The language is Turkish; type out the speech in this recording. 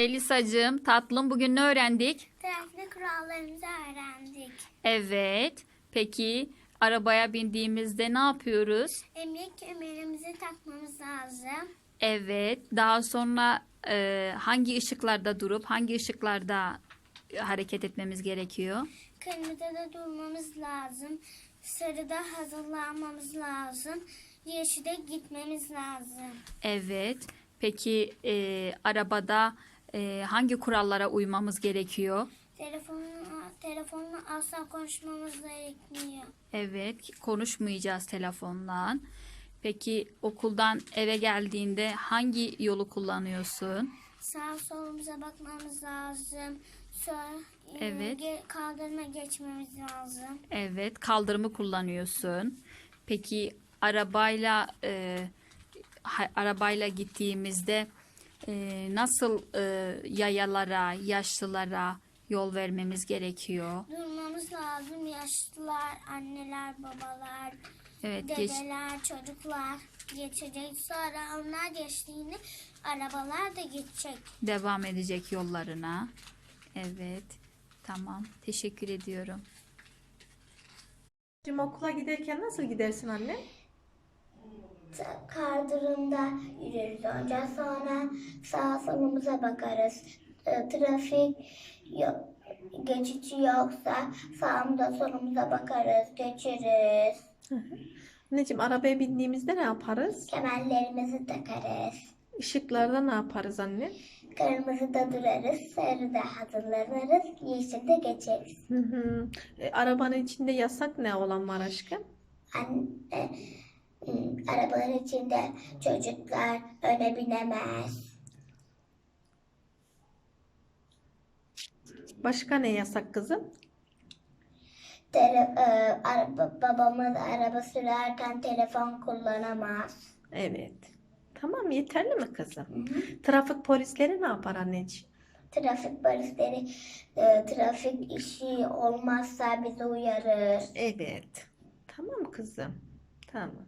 Elisacığım tatlım bugün ne öğrendik? Trafik kurallarımızı öğrendik. Evet. Peki arabaya bindiğimizde ne yapıyoruz? Emniyet kemerimizi takmamız lazım. Evet. Daha sonra e, hangi ışıklarda durup hangi ışıklarda hareket etmemiz gerekiyor? Kırmızıda da durmamız lazım. Sarıda hazırlanmamız lazım. Yeşilde gitmemiz lazım. Evet. Peki e, arabada e, hangi kurallara uymamız gerekiyor? Telefonla, telefonla asla konuşmamız gerekmiyor. Evet, konuşmayacağız telefonla. Peki okuldan eve geldiğinde hangi yolu kullanıyorsun? Sağ solumuza bakmamız lazım. Sonra e, Evet. ge- kaldırıma geçmemiz lazım. Evet, kaldırımı kullanıyorsun. Peki arabayla e, ha- arabayla gittiğimizde e, nasıl e, yayalara, yaşlılara yol vermemiz gerekiyor? Durmamız lazım. Yaşlılar, anneler, babalar, Evet, geç, dedeler, çocuklar geçecek. Sonra onlar geçtiğinde arabalar da geçecek. devam edecek yollarına. Evet, tamam. Teşekkür ediyorum. Şimdi okula giderken nasıl gidersin anne? Kardırımda yürürüz önce sonra sağ solumuza bakarız. E, Trafik yo- geçici yoksa sağımıza solumuza bakarız, geçeriz. Anneciğim arabaya bindiğimizde ne yaparız? Kemerlerimizi takarız. Işıklarda ne yaparız anne? Kırmızıda durarız, sarıda hazırlanırız, yeşilde geçeriz. Hı hı. E, arabanın içinde yasak ne olan var aşkım? Anne, ım, arabaların içinde çocuklar öne binemez. Başka ne yasak kızım? Tele, e, araba, babamız araba sürerken telefon kullanamaz. Evet. Tamam yeterli mi kızım? Trafik polisleri ne yapar anneciğim? Trafik polisleri e, trafik işi olmazsa bizi uyarır. Evet. Tamam kızım. Tamam.